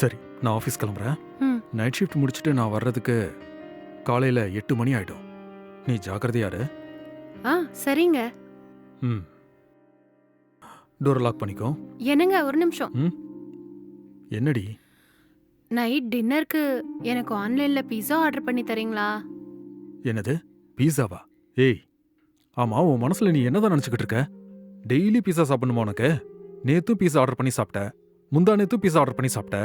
சரி நான் ஆஃபீஸ் கிளம்புறேன். நைட் ஷிஃப்ட் முடிச்சுட்டு நான் வர்றதுக்கு காலையில் எட்டு மணி ஆயிடும். நீ ஜாக்கிரதையா இரு. ஆ சரிங்க. ம். டோர் லாக் பண்ணிக்கோ. என்னங்க ஒரு நிமிஷம். ம். என்னடி? நைட் டின்னருக்கு எனக்கு ஆன்லைன்ல பீஸா ஆர்டர் பண்ணி தரீங்களா? என்னது? பீஸாவா ஏய் ஆமா உன் மனசுல நீ என்னதான் நினச்சிக்கிட்டு இருக்க? டெய்லி பீஸா சாப்பிடணுமா உனக்கு? நேத்தும் பீஸா ஆர்டர் பண்ணி சாப்பிட்ட முந்தா நேத்தும் பீஸா ஆர்டர் பண்ணி சாப்பிட்ட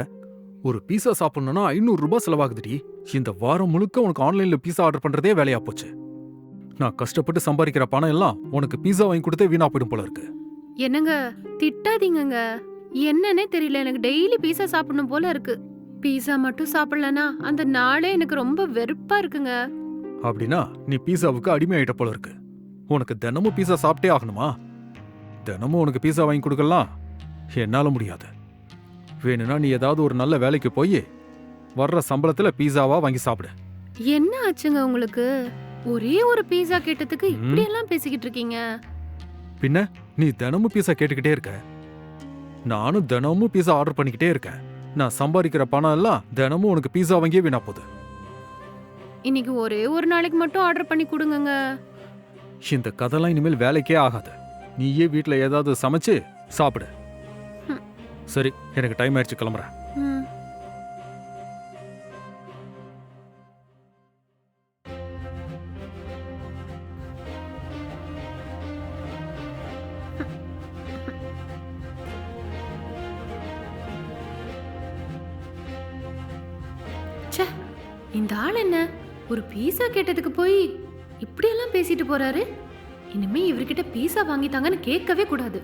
ஒரு பீஸா சாப்பிடணும்னா ஐநூறு ரூபாய் செலவாகுதுடி. இந்த வாரம் முழுக்க உனக்கு ஆன்லைன்ல பீஸா ஆர்டர் பண்றதே வேலையா போச்சு. நான் கஷ்டப்பட்டு சம்பாதிக்கிற பணம் எல்லாம் உனக்கு பீஸா வாங்கி கொடுத்தே வீணா போயிடும் போல இருக்கு. என்னங்க திட்டாதீங்கங்க. என்னன்னே தெரியல எனக்கு டெய்லி பீஸா சாப்பிடணும் போல இருக்கு. பீஸா மட்டும் சாப்பிடலனா அந்த நாளே எனக்கு ரொம்ப வெறுப்பா இருக்குங்க. அப்படின்னா நீ பீஸாவுக்கு அடிமையாயிட்ட போல இருக்கு. உனக்கு தினமும் பீஸா சாப்பிட்டே ஆகணுமா? தினமும் உனக்கு பீஸா வாங்கி கொடுக்கலாம். என்னால முடியாது. வேணும்னா நீ ஏதாவது ஒரு நல்ல வேலைக்கு போய் வர்ற சம்பளத்துல பீஸாவா வாங்கி சாப்பிடு. என்ன ஆச்சுங்க உங்களுக்கு? ஒரே ஒரு பீஸா கேட்டதுக்கு. இப்படி எல்லாம் பேசிக்கிட்டு இருக்கீங்க? பின்ன நீ தினமும் பீஸா கேட்டுக்கிட்டே இருக்க. நானும் தினமும் பீஸா ஆர்டர் பண்ணிக்கிட்டே இருக்கேன். நான் சம்பாதிக்கிற பணம் எல்லாம் தினமும் உனக்கு பீஸா வாங்கியே வீணா போகுது. இன்னைக்கு ஒரே ஒரு நாளைக்கு மட்டும் ஆர்டர் பண்ணி கொடுங்கங்க. இந்த கதைலாம் இனிமேல் வேலைக்கே ஆகாது. நீயே வீட்ல ஏதாவது சமைச்சு சாப்பிடு. சரி எனக்கு டைம் ஆயிடுச்சு கிளம்புறேன். ச்சே இந்த ஆள் என்ன? ஒரு பீஸா கேட்டதுக்கு போய் இப்படியெல்லாம் பேசிட்டு போறாரு? இனிமே இவர்கிட்ட பீஸா வாங்கித்தாங்கன்னு கேட்கவே கூடாது.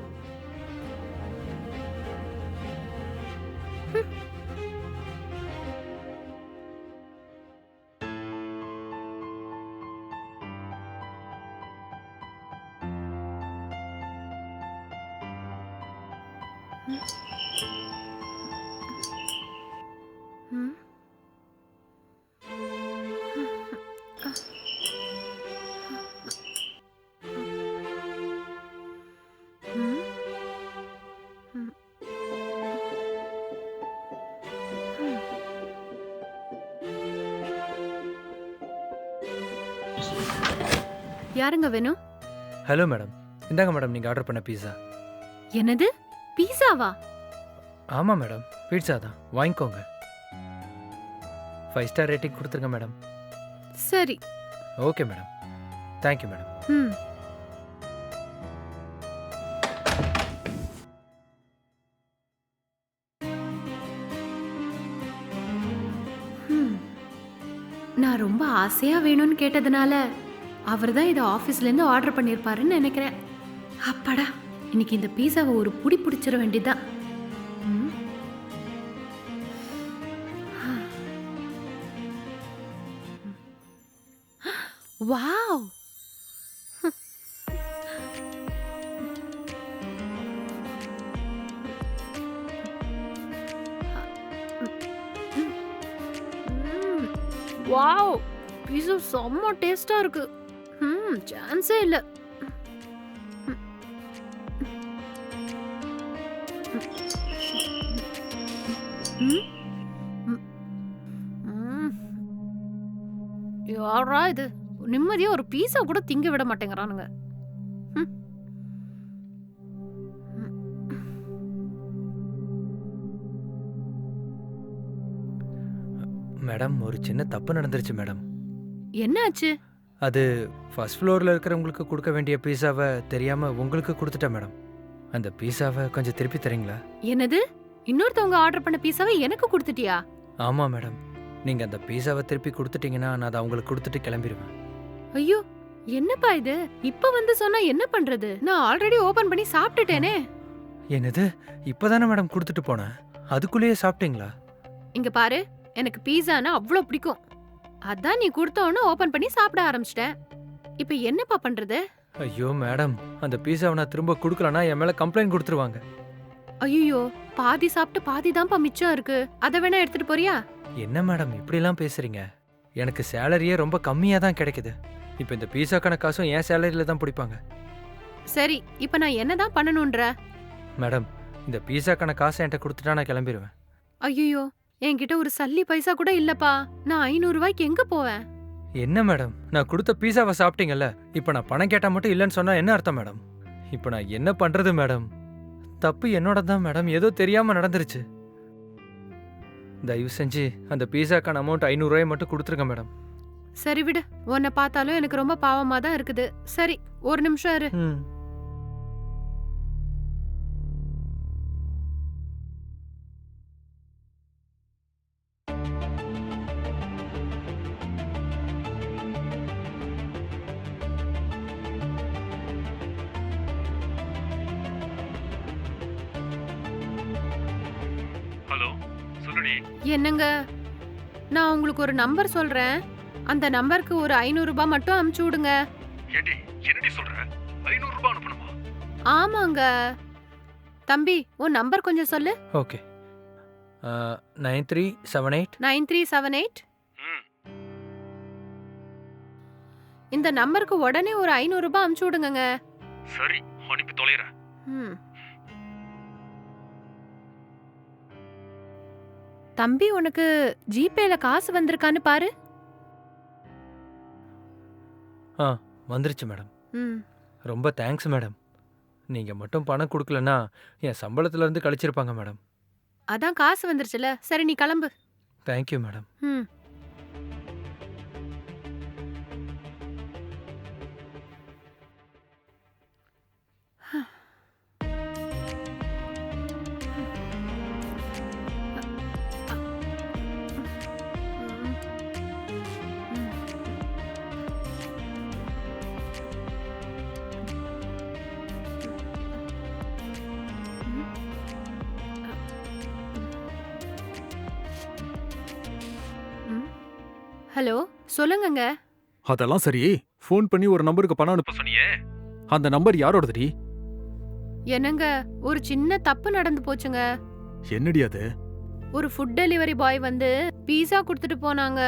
ம் யாருங்க வேணும் ஹலோ மேடம் இந்தாங்க மேடம் நீங்கள் ஆர்டர் பண்ண பீஸா என்னது? பீஸாவா ஆமாம் மேடம் பீட்சா தான். வாங்கிக்கோங்க. ஃபைவ் ஸ்டார் ரேட்டிங் கொடுத்துருங்க மேடம் சரி. Okay madam thank you madam ம். நான் ரொம்ப ஆசையா வேணும்னு கேட்டதுனால அவர் தான் இதை ஆஃபீஸ்லேருந்து ஆர்டர் பண்ணியிருப்பாருன்னு நினைக்கிறேன். அப்பாடா இன்னைக்கு இந்த பீஸாவை ஒரு புடி பிடிச்சிட வேண்டியதுதான். வாவ்! வாவ் பீஸா செம்ம டேஸ்டாக இருக்குது சான்ஸே இல்ல ம். ம். ம். யாரா இது நிம்மதியா ஒரு பீஸா கூட திங்க விட மாட்டேங்கிறானுங்க. மேடம் ஒரு சின்ன தப்பு நடந்துருச்சு மேடம் என்னாச்சு அது ஃபர்ஸ்ட் ஃப்ளோரில் இருக்கிறவங்களுக்கு கொடுக்க வேண்டிய பீஸாவை தெரியாமல் உங்களுக்கு கொடுத்துட்டேன் மேடம். அந்த பீஸாவை கொஞ்சம் திருப்பி தரீங்களா? என்னது? இன்னொருத்தவங்க ஆர்டர் பண்ண பீஸாவை எனக்கு கொடுத்துட்டியா? ஆமாம் மேடம். நீங்கள் அந்த பீஸாவை திருப்பி கொடுத்துட்டீங்கன்னா நான் அதை அவங்களுக்கு கொடுத்துட்டு கிளம்பிடுவேன். ஐயோ! என்னப்பா இது? இப்ப வந்து சொன்னா என்ன பண்றது? நான் ஆல்ரெடி ஓபன் பண்ணி சாப்பிட்டுட்டேனே. என்னது? இப்போதானே மேடம் கொடுத்துட்டு போனேன். அதுக்குள்ளேயே சாப்பிட்டீங்களா? இங்க பாரு எனக்கு பீஸானா அவ்வளோ பிடிக்கும். அதான் நீ கொடுத்தோன்னு ஓபன் பண்ணி சாப்பிட ஆரம்பிச்சிட்டேன் இப்ப என்னப்பா பண்றது? ஐயோ மேடம் அந்த பீஸாவை நான் திரும்ப கொடுக்கலனா என் மேலே கம்ப்ளைண்ட் கொடுத்துருவாங்க. ஐயோ பாதி சாப்பிட்டு பாதி தான்ப்பா மிச்சம் இருக்கு. அதை வேணா எடுத்துட்டு போறியா? என்ன மேடம் இப்படிலாம் பேசுறீங்க? எனக்கு சேலரியே ரொம்ப கம்மியாக தான் கிடைக்குது. இப்போ இந்த பீஸாக்கான காசும் என் சேலரியில் தான் பிடிப்பாங்க. சரி இப்ப நான் என்னதான் பண்ணணும்ன்ற மேடம் இந்த பீஸாக்கான காசை என்கிட்ட கொடுத்துட்டா நான் கிளம்பிடுவேன் ஐயோ என்கிட்ட ஒரு சல்லி பைசா கூட இல்லப்பா. நான் ஐநூறு ரூபாய்க்கு எங்க போவேன்? என்ன மேடம்? நான் கொடுத்த பீஸாவை சாப்பிட்டீங்கல்ல இப்போ நான் பணம் கேட்டால் மட்டும் இல்லைன்னு சொன்னா என்ன அர்த்தம் மேடம்? இப்போ நான் என்ன பண்றது மேடம்? தப்பு என்னோட தான் மேடம். ஏதோ தெரியாம நடந்துருச்சு. தயவு செஞ்சு அந்த பீஸாக்கான அமௌண்ட் ஐநூறுரூவாய் மட்டும் கொடுத்துருங்க மேடம். சரி விடு. உன்னை பார்த்தாலும் எனக்கு ரொம்ப பாவமா தான் இருக்குது. சரி ஒரு நிமிஷம் இரு. ம். ஹலோ சொல்லுடி. என்னங்க? நான் உங்களுக்கு ஒரு நம்பர் சொல்றேன். அந்த நம்பருக்கு ஒரு ஐநூறு ரூபாய் மட்டும் அமுச்சு விடுங்க. ஏண்டி என்னடி சொல்ற? ஐநூறு ரூபாய் அனுப்பணுமா? ஆமாங்க. தம்பி உன் நம்பர் கொஞ்சம் சொல்லு. Okay. Nine three seven eight. Nine three seven eight. ம். இந்த நம்பருக்கு உடனே ஒரு ஐநூறு ரூபாய் அமுச்சு விடுங்கங்க. சரி அனுப்பி தொலைறேன். ம். தம்பி உனக்கு ஜிபேல காசு வந்திருக்கான்னு பாரு. வந்துருச்சு மேடம். ம். ரொம்ப தேங்க்ஸ் மேடம். நீங்கள் மட்டும் பணம் கொடுக்கலன்னா என் சம்பளத்துலேருந்து கழிச்சிருப்பாங்க மேடம். அதான் காசு வந்துருச்சுல. சரி நீ கிளம்பு. Thank you madam. ம். ஹலோ சொல்லுங்கங்க. அதெல்லாம் சரி. ஃபோன் பண்ணி ஒரு நம்பருக்கு பணம் அனுப்ப சொன்னியே. அந்த நம்பர் யாரோடதுடி? என்னங்க ஒரு சின்ன தப்பு நடந்து போச்சுங்க. என்னடி அது? ஒரு ஃபுட் டெலிவரி பாய் வந்து பீஸா கொடுத்துட்டு போனாங்க.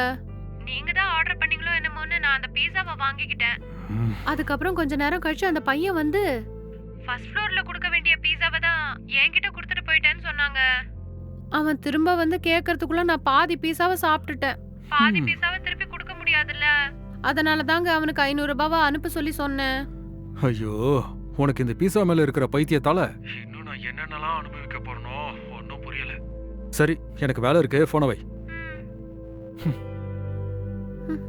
நீங்க தான் ஆர்டர் பண்ணீங்களோ என்னமோன்னு நான் அந்த பீஸாவை வாங்கிக்கிட்டேன். அதுக்கப்புறம் கொஞ்ச நேரம் கழிச்சு அந்த பையன் வந்து ஃபர்ஸ்ட் ஃப்ளோர்ல கொடுக்க வேண்டிய பீஸாவை தான் என்கிட்ட கொடுத்துட்டு போயிட்டேன்னு சொன்னாங்க. அவன் திரும்ப வந்து கேட்கறதுக்குள்ள நான் பாதி பீஸாவை சாப்பிட்டுட்டேன். பாதி. பீஸாவை முடியாதுல்ல? அதனால தாங்க அவனுக்கு ஐநூறு ரூபாவை அனுப்ப சொல்லி சொன்னேன். ஐயோ உனக்கு இந்த பீஸா மேல இருக்கிற பைத்தியத்தால? இன்னும் நான் என்னென்னலாம் அனுபவிக்க போறனோ ஒன்றும் புரியல. சரி எனக்கு வேலை இருக்கு போன வை. ம். ம்.